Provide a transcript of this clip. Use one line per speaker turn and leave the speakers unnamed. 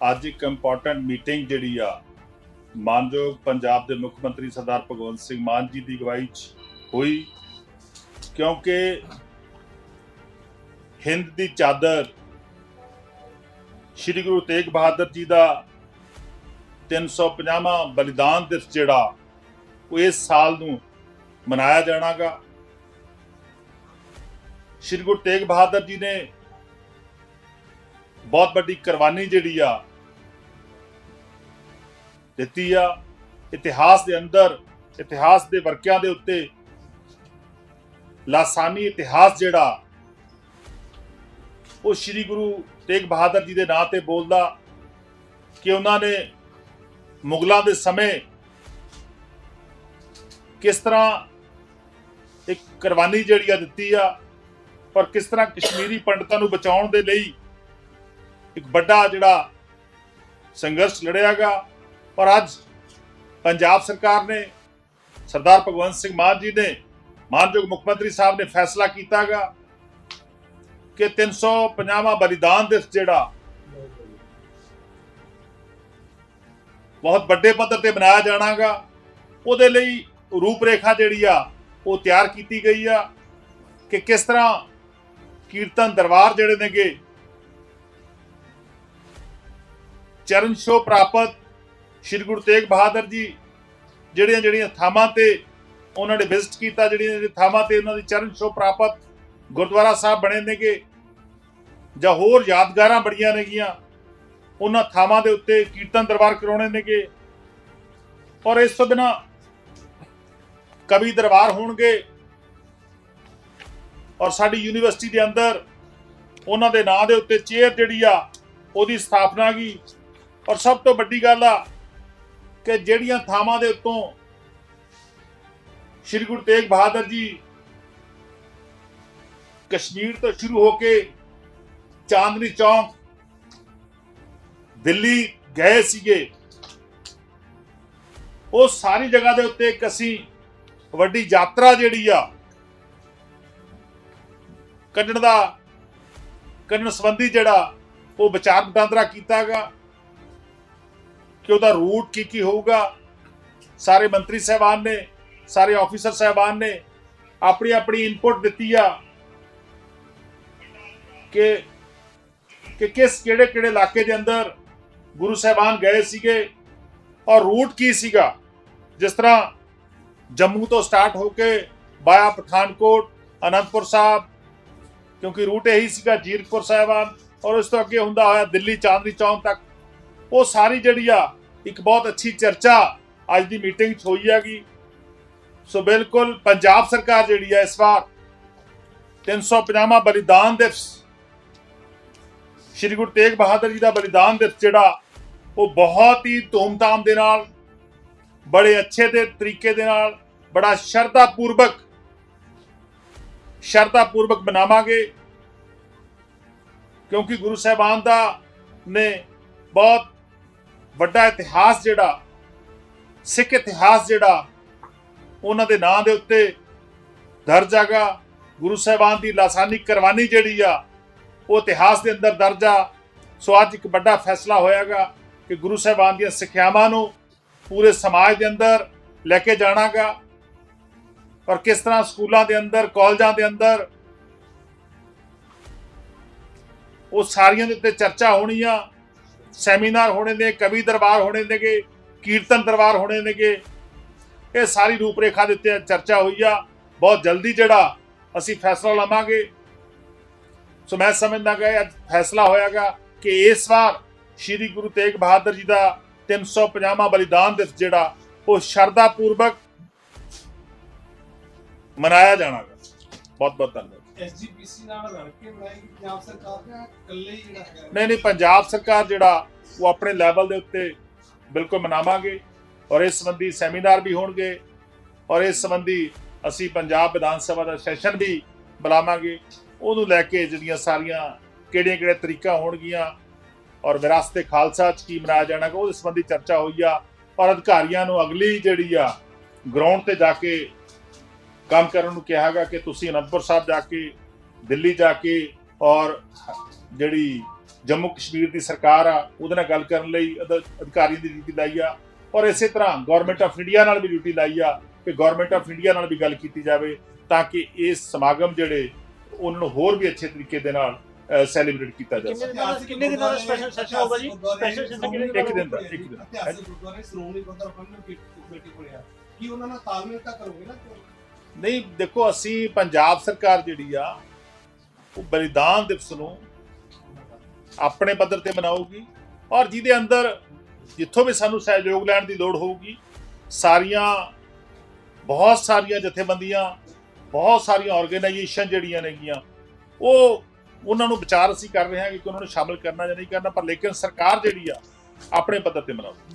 ਅੱਜ ਇੱਕ important meeting ਜਿਹੜੀ ਆ, ਮਾਨਯੋਗ ਪੰਜਾਬ ਦੇ ਮੁੱਖ ਮੰਤਰੀ ਸਰਦਾਰ ਭਗਵੰਤ ਸਿੰਘ ਮਾਨ ਜੀ ਦੀ ਅਗਵਾਈ 'ਚ ਹੋਈ, ਕਿਉਂਕਿ ਹਿੰਦ ਦੀ ਚਾਦਰ ਸ੍ਰੀ ਗੁਰੂ ਤੇਗ ਬਹਾਦਰ ਜੀ ਦਾ 350ਵਾਂ ਬਲੀਦਾਨ ਦਿਵਸ ਜਿਹੜਾ, ਉਹ ਇਸ ਸਾਲ ਨੂੰ ਮਨਾਇਆ ਜਾਣਾਗਾ। ਸ੍ਰੀ ਗੁਰੂ ਤੇਗ ਬਹਾਦਰ ਜੀ ਨੇ ਬਹੁਤ ਵੱਡੀ ਕੁਰਬਾਨੀ ਜਿਹੜੀ ਆ ਦਿੱਤੀ ਆ। ਇਤਿਹਾਸ ਦੇ ਅੰਦਰ, ਇਤਿਹਾਸ ਦੇ ਵਰਕਿਆਂ ਦੇ ਉੱਤੇ ਲਾਸਾਨੀ ਇਤਿਹਾਸ ਜਿਹੜਾ, ਉਹ ਸ੍ਰੀ ਗੁਰੂ ਤੇਗ ਬਹਾਦਰ ਜੀ ਦੇ ਨਾਂ ਤੇ ਬੋਲਦਾ ਕਿ ਉਹਨਾਂ ਨੇ ਮੁਗਲਾਂ ਦੇ ਸਮੇਂ ਕਿਸ ਤਰ੍ਹਾਂ ਇੱਕ ਕੁਰਬਾਨੀ ਜਿਹੜੀ ਆ ਦਿੱਤੀ ਆ, ਪਰ ਕਿਸ ਤਰ੍ਹਾਂ ਕਸ਼ਮੀਰੀ ਪੰਡਤਾਂ ਨੂੰ ਬਚਾਉਣ ਦੇ ਲਈ ਇੱਕ ਵੱਡਾ ਜਿਹੜਾ ਸੰਘਰਸ਼ ਲੜਿਆਗਾ ਔਰ ਅੱਜ ਪੰਜਾਬ ਸਰਕਾਰ ਨੇ ਸਰਦਾਰ ਭਗਵੰਤ ਸਿੰਘ ਮਾਨ ਜੀ ਨੇ ਮਾਨਯੋਗ ਮੁੱਖ ਮੰਤਰੀ ਸਾਹਿਬ ਨੇ ਫੈਸਲਾ ਕੀਤਾਗਾ ਕਿ 350ਵਾਂ ਬਲੀਦਾਨ ਦਿਵਸ ਜਿਹੜਾ ਬਹੁਤ ਵੱਡੇ ਪੱਧਰ ਤੇ ਮਨਾਇਆ ਜਾਣਾਗਾ, ਉਹਦੇ ਲਈ ਰੂਪਰੇਖਾ ਜਿਹੜੀ ਆ, ਉਹ ਤਿਆਰ ਕੀਤੀ ਗਈ ਆ ਕਿ ਕਿਸ ਤਰ੍ਹਾਂ ਕੀਰਤਨ ਦਰਬਾਰ ਜਿਹੜੇ ਨੇਗੇ, ਚਰਨ ਛੋਹ ਪ੍ਰਾਪਤ ਸ਼੍ਰੀ ਗੁਰੂ ਤੇਗ ਬਹਾਦਰ ਜੀ ਜਿਹੜੀਆਂ ਜਿਹੜੀਆਂ ਥਾਵਾਂ ਤੇ ਉਹਨਾਂ ਨੇ ਵਿਜ਼ਿਟ ਕੀਤਾ, ਜਿਹੜੀਆਂ ਜਿਹੜੀਆਂ ਥਾਵਾਂ ਤੇ ਉਹਨਾਂ ਦੀ ਚਰਨ ਛੋਹ ਪ੍ਰਾਪਤ ਗੁਰਦੁਆਰਾ ਸਾਹਿਬ ਬਣੇ ਨੇਗੇ ਜਾਂ ਹੋਰ ਯਾਦਗਾਰਾਂ ਬੜੀਆਂ ਨੇਗੀਆਂ, ਉਹਨਾਂ ਥਾਵਾਂ ਦੇ ਉੱਤੇ ਕੀਰਤਨ ਦਰਬਾਰ ਕਰਾਉਣੇ ਨੇਗੇ ਔਰ ਇਸ ਤੋਂ ਬਿਨਾ ਕਵੀ ਦਰਬਾਰ ਹੋਣਗੇ ਔਰ ਸਾਡੀ ਯੂਨੀਵਰਸਿਟੀ ਦੇ ਅੰਦਰ ਉਹਨਾਂ ਦੇ ਨਾਂ ਦੇ ਉੱਤੇ ਚੇਅਰ ਜਿਹੜੀ ਆ, ਉਹਦੀ ਸਥਾਪਨਾ ਗਈ ਔਰ ਸਭ ਤੋਂ ਵੱਡੀ ਗੱਲ ਆ ਕਿ ਜਿਹੜੀਆਂ ਥਾਵਾਂ ਦੇ ਉੱਤੋਂ ਸ਼੍ਰੀ ਗੁਰੂ ਤੇਗ ਬਹਾਦਰ ਜੀ ਕਸ਼ਮੀਰ ਤੋਂ ਸ਼ੁਰੂ ਹੋ ਕੇ ਚਾਂਦਨੀ ਚੌਂਕ, ਦਿੱਲੀ ਗਏ ਸੀਗੇ। ਉਹ ਸਾਰੀ ਜਗ੍ਹਾ ਦੇ ਉੱਤੇ ਇੱਕ ਅਸੀਂ ਵੱਡੀ ਯਾਤਰਾ ਜਿਹੜੀ ਆ, ਕੱਢਣ ਦਾ, ਕੱਢਣ ਸੰਬੰਧੀ ਜਿਹੜਾ ਉਹ ਵਿਚਾਰ ਵਟਾਂਦਰਾ ਕੀਤਾਗਾ ਕਿ ਉਹਦਾ ਰੂਟ ਕੀ ਕੀ ਹੋਊਗਾ। ਸਾਰੇ ਮੰਤਰੀ ਸਹਿਬਾਨ ਨੇ, ਸਾਰੇ ਆਫੀਸਰ ਸਹਿਬਾਨ ਨੇ ਆਪਣੀ ਆਪਣੀ ਇਨਪੁਟ ਦਿੱਤੀ ਆ ਕਿ ਕਿ ਕਿਸ ਕਿਹੜੇ ਕਿਹੜੇ ਇਲਾਕੇ ਦੇ ਅੰਦਰ ਗੁਰੂ ਸਾਹਿਬਾਨ ਗਏ ਸੀਗੇ ਔਰ ਰੂਟ ਕੀ ਸੀਗਾ। ਜਿਸ ਤਰ੍ਹਾਂ ਜੰਮੂ ਤੋਂ ਸਟਾਰਟ ਹੋ ਕੇ ਬਾਇਆ ਪਠਾਨਕੋਟ, ਅਨੰਦਪੁਰ ਸਾਹਿਬ, ਕਿਉਂਕਿ ਰੂਟ ਇਹੀ ਸੀਗਾ ਜੀਰਪੁਰ ਸਾਹਿਬਾਨ ਔਰ ਉਸ ਤੋਂ ਅੱਗੇ ਹੁੰਦਾ ਹੋਇਆ ਦਿੱਲੀ ਚਾਂਦਨੀ ਚੌਂਕ ਤੱਕ। ਉਹ ਸਾਰੀ ਜਿਹੜੀ ਆ ਇੱਕ ਬਹੁਤ ਅੱਛੀ ਚਰਚਾ ਅੱਜ ਦੀ ਮੀਟਿੰਗ 'ਚ ਹੋਈ ਹੈਗੀ। ਸੋ ਬਿਲਕੁਲ ਪੰਜਾਬ ਸਰਕਾਰ ਜਿਹੜੀ ਹੈ ਇਸ ਵਾਰ 350ਵਾਂ ਬਲੀਦਾਨ ਦਿਵਸ, ਸ਼੍ਰੀ ਗੁਰੂ ਤੇਗ ਬਹਾਦਰ ਜੀ ਦਾ ਬਲੀਦਾਨ ਦਿਵਸ ਜਿਹੜਾ, ਉਹ ਬਹੁਤ ਹੀ ਧੂਮਧਾਮ ਦੇ ਨਾਲ, ਬੜੇ ਅੱਛੇ ਦੇ ਤਰੀਕੇ ਦੇ ਨਾਲ, ਬੜਾ ਸ਼ਰਧਾ ਪੂਰਵਕ ਸ਼ਰਧਾ ਪੂਰਵਕ ਬਣਾਵਾਂਗੇ ਕਿਉਂਕਿ ਗੁਰੂ ਸਾਹਿਬਾਨ ਦਾ ਨੇ ਬਹੁਤ ਵੱਡਾ ਇਤਿਹਾਸ ਜਿਹੜਾ, ਸਿੱਖ ਇਤਿਹਾਸ ਜਿਹੜਾ, ਉਹਨਾਂ ਦੇ ਨਾਂ ਦੇ ਉੱਤੇ ਦਰਜ ਹੈਗਾ। ਗੁਰੂ ਸਾਹਿਬਾਨ ਦੀ ਲਾਸਾਨੀ ਕੁਰਬਾਨੀ ਜਿਹੜੀ ਆ, ਉਹ ਇਤਿਹਾਸ ਦੇ ਅੰਦਰ ਦਰਜ ਆ। ਸੋ ਅੱਜ ਇੱਕ ਵੱਡਾ ਫੈਸਲਾ ਹੋਇਆਗਾ ਕਿ ਗੁਰੂ ਸਾਹਿਬਾਨ ਦੀਆਂ ਸਿੱਖਿਆਵਾਂ ਨੂੰ ਪੂਰੇ ਸਮਾਜ ਦੇ ਅੰਦਰ ਲੈ ਕੇ ਜਾਣਾਗਾ ਔਰ ਕਿਸ ਤਰ੍ਹਾਂ ਸਕੂਲਾਂ ਦੇ ਅੰਦਰ, ਕਾਲਜਾਂ ਦੇ ਅੰਦਰ ਉਹ ਸਾਰੀਆਂ ਦੇ ਉੱਤੇ ਚਰਚਾ ਹੋਣੀ ਆ ਸੈਮੀਨਾਰ ਹੋਣੇ ਨੇ, ਕਵੀ ਦਰਬਾਰ ਹੋਣੇ ਨੇਗੇ, ਕੀਰਤਨ ਦਰਬਾਰ ਹੋਣੇ ਨੇਗੇ। ਇਹ ਸਾਰੀ ਰੂਪਰੇਖਾ ਦੇ ਉੱਤੇ ਚਰਚਾ ਹੋਈ ਆ। ਬਹੁਤ ਜਲਦੀ ਜਿਹੜਾ ਅਸੀਂ ਫੈਸਲਾ ਲਵਾਂਗੇ। ਸੋ ਮੈਂ ਸਮਝਦਾ ਕਿ ਅੱਜ ਫੈਸਲਾ ਹੋਇਆਗਾ ਕਿ ਇਸ ਵਾਰ ਸ਼੍ਰੀ ਗੁਰੂ ਤੇਗ ਬਹਾਦਰ ਜੀ ਦਾ 350ਵਾਂ ਬਲੀਦਾਨ ਦਿਵਸ ਜਿਹੜਾ, ਉਹ ਸ਼ਰਧਾ ਪੂਰਵਕ ਮਨਾਇਆ ਜਾਣਾਗਾ। ਬਹੁਤ ਬਹੁਤ ਧੰਨਵਾਦ।
ਐਸਜੀਪੀਸੀ ਨਾਲ ਰਲ ਕੇ ਬਣਾਈ ਪੰਜਾਬ ਸਰਕਾਰ ਨੇ ਇਕੱਲੇ ਹੀ ਜਿਹੜਾ ਹੈਗਾ।
ਨਹੀਂ ਨਹੀਂ, ਪੰਜਾਬ ਸਰਕਾਰ ਜਿਹੜਾ, ਉਹ ਆਪਣੇ ਲੈਵਲ ਦੇ ਉੱਤੇ ਬਿਲਕੁਲ ਮਨਾਵਾਂਗੇ ਔਰ ਇਸ ਸੰਬੰਧੀ ਸੈਮੀਨਾਰ ਵੀ ਹੋਣਗੇ ਔਰ ਇਸ ਸੰਬੰਧੀ ਅਸੀਂ ਪੰਜਾਬ ਵਿਧਾਨ ਸਭਾ ਦਾ ਸੈਸ਼ਨ ਵੀ ਬੁਲਾਵਾਂਗੇ। ਉਹਨੂੰ ਲੈ ਕੇ ਜਿਹੜੀਆਂ ਸਾਰੀਆਂ ਕਿਹੜੀਆਂ ਕਿਹੜੇ ਤਰੀਕਾ ਹੋਣਗੀਆਂ ਔਰ ਵਿਰਾਸਤੇ ਖਾਲਸਾ ਚ ਕੀ ਮਨਾਇਆ ਜਾਣਾ ਉਹਦੇ ਸੰਬੰਧੀ ਚਰਚਾ ਹੋਈ ਆ। ਔਰ ਅਧਿਕਾਰੀਆਂ ਨੂੰ ਅਗਲੀ ਜਿਹੜੀ ਆ ਗਰਾਊਂਡ ਤੇ ਜਾ ਕੇ ਕੰਮ ਕਰਨ ਨੂੰ ਕਿਹਾਗਾ ਕਿ ਤੁਸੀਂ ਅਨੰਦਪੁਰ ਸਾਹਿਬ ਜਾ ਕੇ ਦਿੱਲੀ ਜਾ ਕੇ ਔਰ ਜਿਹੜੀ ਜੰਮੂ ਕਸ਼ਮੀਰ ਦੀ ਸਰਕਾਰ ਆ ਉਹਦੇ ਨਾਲ ਗੱਲ ਕਰਨ ਲਈ ਅਧ- ਅਧਿਕਾਰੀਆਂ ਦੀ ਡਿਊਟੀ ਲਾਈ ਆ ਔਰ ਇਸੇ ਤਰ੍ਹਾਂ ਗਵਰਨਮੈਂਟ ਆਫ ਇੰਡੀਆ ਨਾਲ ਵੀ ਡਿਊਟੀ ਲਾਈ ਆ ਕਿ ਗਵਰਨਮੈਂਟ ਆਫ ਇੰਡੀਆ ਨਾਲ ਵੀ ਗੱਲ ਕੀਤੀ ਜਾਵੇ ਤਾਂ ਕਿ ਇਹ ਸਮਾਗਮ ਜਿਹੜੇ ਉਹਨਾਂ ਨੂੰ ਹੋਰ ਵੀ ਅੱਛੇ ਤਰੀਕੇ ਦੇ ਨਾਲ ਸੈਲੀਬ੍ਰੇਟ ਕੀਤਾ ਜਾ ਸਕੇ।
ਕਿੰਨੇ ਦਿਨਾਂ ਦਾ ਸਪੈਸ਼ਲ ਸੈਸ਼ਨ ਹੋਗਾ ਜੀ? ਸਪੈਸ਼ਲ ਸੈਸ਼ਨ ਕਿੰਨੇ ਦਿਨਾਂ
ਇੱਕ ਦਿਨ ਦਾ,
ਇੱਕ
ਦਿਨ ਦਾ।
ਗੁਰਦੁਆਰੇ ਸ਼੍ਰੋਮਣੀ ਗੁਰਦੁਆਰਾ ਕਮੇਟੀ ਕੋਲ ਆ। ਕੀ ਉਹਨਾਂ ਨਾਲ ਤਾਲਮੇਲ ਤਾਂ ਕਰੋਗੇ ਨਾ?
ਨਹੀਂ, ਦੇਖੋ, ਅਸੀਂ ਪੰਜਾਬ ਸਰਕਾਰ ਜਿਹੜੀ ਆ, ਉਹ ਬਲੀਦਾਨ ਦਿਵਸ ਨੂੰ ਆਪਣੇ ਪੱਧਰ ਤੇ ਮਨਾਊਗੀ ਔਰ ਜਿਹਦੇ ਅੰਦਰ ਜਿੱਥੋਂ ਵੀ ਸਾਨੂੰ ਸਹਿਯੋਗ ਲੈਣ ਦੀ ਲੋੜ ਹੋਊਗੀ, ਸਾਰੀਆਂ, ਬਹੁਤ ਸਾਰੀਆਂ ਜਥੇਬੰਦੀਆਂ, ਬਹੁਤ ਸਾਰੀਆਂ ਆਰਗੇਨਾਈਜੇਸ਼ਨ ਜਿਹੜੀਆਂ ਨੇਗੀਆਂ, ਉਹ ਉਹਨਾਂ ਨੂੰ ਵਿਚਾਰ ਅਸੀਂ ਕਰ ਰਹੇ ਹਾਂ ਕਿ ਉਹਨਾਂ ਨੂੰ ਸ਼ਾਮਲ ਕਰਨਾ ਜਾਂ ਨਹੀਂ ਕਰਨਾ, ਪਰ ਲੇਕਿਨ ਸਰਕਾਰ ਜਿਹੜੀ ਆ, ਆਪਣੇ ਪੱਧਰ ਤੇ ਮਨਾਊਗੀ।